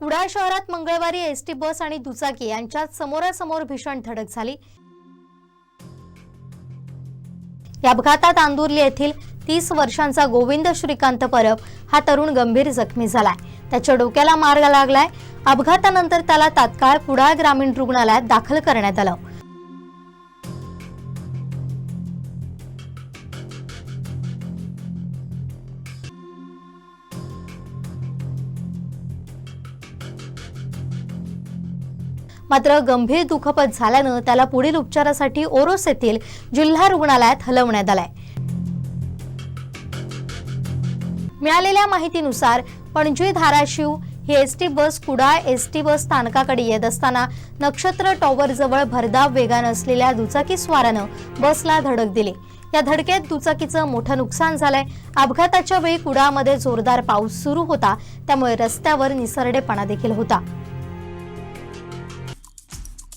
कुडाळ शहरात मंगळवारी S T बस आणि दुचाकी यांच्यात समोरासमोर भीषण धडक झाली. या अपघातात आंदुर्ली येथील तीस वर्षांचा गोविंद श्रीकांत परब हा तरुण गंभीर जखमी झालाय. त्याच्या डोक्याला मार्ग लागलाय. अपघातानंतर त्याला तात्काळ कुडाळ ग्रामीण रुग्णालयात दाखल करण्यात आलं. मात्र गंभीर दुखापत झाल्यानं त्याला पुढील उपचारासाठी ओरोस येथील जिल्हा रुग्णालयात हलवण्यात आलाय. मिळालेल्या माहितीनुसार पणजी धाराशिव ही S T bus Kudal S T bus स्थानकाकडे येत असताना नक्षत्र टॉवर जवळ भरधाव वेगानं असलेल्या दुचाकी स्वारानं बसला धडक दिली. या धडकेत दुचाकीचं मोठं नुकसान झालंय. अपघाताच्या वेळी कुडाळमध्ये जोरदार पाऊस सुरू होता. त्यामुळे रस्त्यावर निसरडेपणा देखील होता.